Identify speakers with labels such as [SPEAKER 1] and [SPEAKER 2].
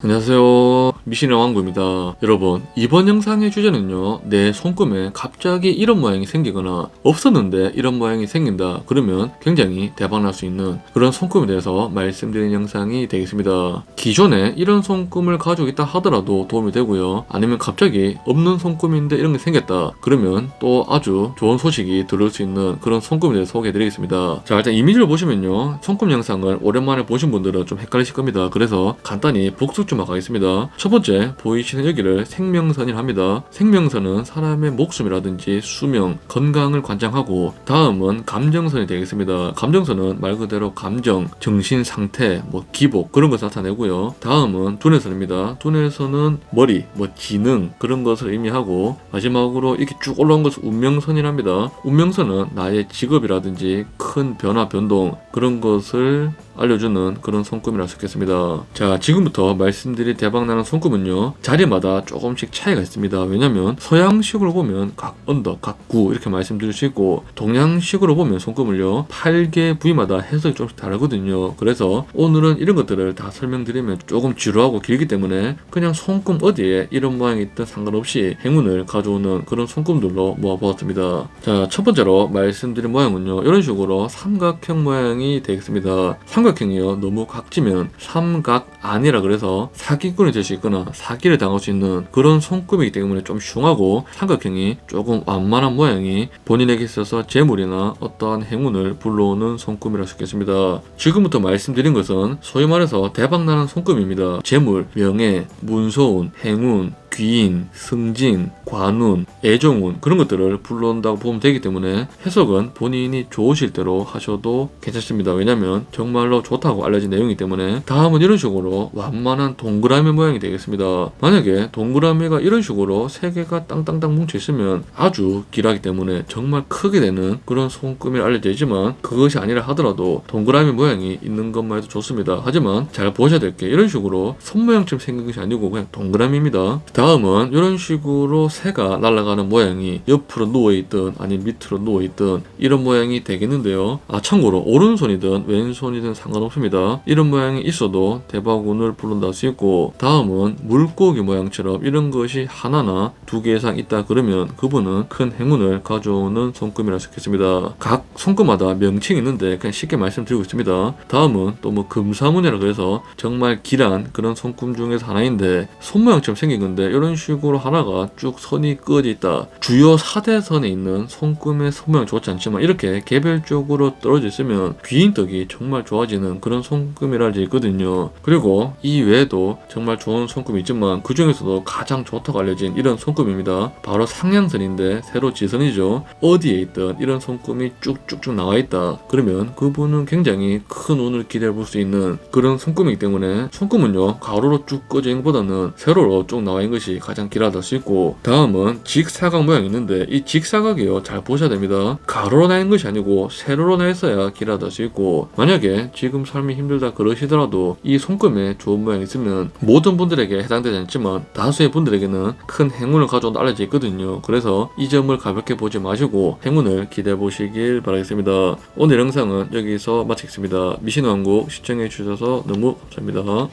[SPEAKER 1] 안녕하세요. 미신의 왕구입니다. 여러분 이번 영상의 주제는요 내 손금에 갑자기 이런 모양이 생기거나 없었는데 이런 모양이 생긴다. 그러면 굉장히 대박날 수 있는 그런 손금에 대해서 말씀드리는 영상이 되겠습니다. 기존에 이런 손금을 가지고 있다 하더라도 도움이 되고요. 아니면 갑자기 없는 손금인데 이런 게 생겼다. 그러면 또 아주 좋은 소식이 들을 수 있는 그런 손금에 대해서 소개해 드리겠습니다. 자 일단 이미지를 보시면요. 손금 영상을 오랜만에 보신 분들은 좀 헷갈리실 겁니다. 그래서 간단히 복습 좀 하겠습니다. 첫 번째 보이시는 여기를 생명선이라 합니다. 생명선은 사람의 목숨이라든지 수명, 건강을 관장하고 다음은 감정선이 되겠습니다. 감정선은 말 그대로 감정, 정신 상태, 뭐 기복 그런 것을 나타내고요. 다음은 두뇌선입니다. 두뇌선은 머리, 뭐 지능 그런 것을 의미하고 마지막으로 이렇게 쭉 올라온 것을 운명선이랍니다. 운명선은 나의 직업이라든지 큰 변화 변동 그런 것을 알려주는 그런 손금이라 할수 있겠습니다. 자, 지금부터 말씀드릴 대박나는 손금은요, 자리마다 조금씩 차이가 있습니다. 왜냐면, 서양식으로 보면 각 언덕, 각 구, 이렇게 말씀드릴 수 있고, 동양식으로 보면 손금을요, 8개 부위마다 해석이 조금씩 다르거든요. 그래서 오늘은 이런 것들을 다 설명드리면 조금 지루하고 길기 때문에 그냥 손금 어디에 이런 모양이 있든 상관없이 행운을 가져오는 그런 손금들로 모아보았습니다. 자, 첫 번째로 말씀드린 모양은요, 이런 식으로 삼각형 모양이 되겠습니다. 삼각 형이요, 너무 각지면 삼각 아니라 그래서 사기꾼이 될 수 있거나 사기를 당할 수 있는 그런 손금이기 때문에 좀 흉하고 삼각형이 조금 완만한 모양이 본인에게 있어서 재물이나 어떠한 행운을 불러오는 손금이라 있겠습니다. 지금부터 말씀드린 것은 소위 말해서 대박나는 손금입니다. 재물, 명예, 문소운, 행운, 귀인, 승진, 관운, 애정운 그런 것들을 불러온다고 보면 되기 때문에 해석은 본인이 좋으실 대로 하셔도 괜찮습니다. 왜냐면 정말로 좋다고 알려진 내용이기 때문에 다음은 이런 식으로 완만한 동그라미 모양이 되겠습니다. 만약에 동그라미가 이런 식으로 세 개가 땅땅땅 뭉쳐 있으면 아주 길하기 때문에 정말 크게 되는 그런 손금이 알려져 있지만 그것이 아니라 하더라도 동그라미 모양이 있는 것만 해도 좋습니다. 하지만 잘 보셔야 될 게 이런 식으로 손 모양처럼 생긴 것이 아니고 그냥 동그라미입니다. 다음 은 이런 식으로 새가 날아가는 모양이 옆으로 누워있든 아니 밑으로 누워있든 이런 모양이 되겠는데요. 아 참고로 오른손이든 왼손이든 상관없습니다. 이런 모양이 있어도 대박운을 할수 있고 다음은 물고기 모양처럼 이런 것이 하나나 두 개 이상 있다 그러면 그분은 큰 행운을 가져오는 손금이라 있겠습니다. 각 손금마다 명칭이 있는데 그냥 쉽게 말씀드리고 있습니다. 다음은 또 뭐 금사문이라 그래서 정말 길한 그런 손금 중에서 하나인데 손 모양처럼 생긴 건데 이런 식으로 하나가 쭉 선이 끄어져 있다. 주요 4대선에 있는 손금의 손 모양 좋지 않지만 이렇게 개별적으로 떨어져 있으면 귀인덕이 정말 좋아지는 그런 손금이라 알려 있거든요. 그리고 이 외에도 정말 좋은 손금이 있지만 그 중에서도 가장 좋다고 알려진 이런 손금입니다. 바로 상향선인데 새로 지선이죠. 어디에 있든 이런 손금이 쭉쭉쭉 나와 있다. 그러면 그분은 굉장히 큰 운을 기대해 볼 수 있는 그런 손금이기 때문에 손금은요 가로로 쭉 있는 것보다는 세로로 쭉 나와 있는 것이 가장 길하다 수 있고 다음은 직사각 모양이 있는데 이 직사각이요 잘 보셔야 됩니다. 가로로 나 있는 것이 아니고 세로로 나 있어야 길하다 수 있고 만약에 지금 삶이 힘들다 그러시더라도 이 손금에 좋은 모양이 있으면 모든 분들에게 해당되지 않지만 다수의 분들에게는 큰 행운을 가져온다 알려져 있거든요. 그래서 이 점을 가볍게 보지 마시고 행운을 기대해 보시길 바라겠습니다. 오늘 영상은 여기서 마치겠습니다. 미신왕국 시청해 주셔서 너무 감사합니다.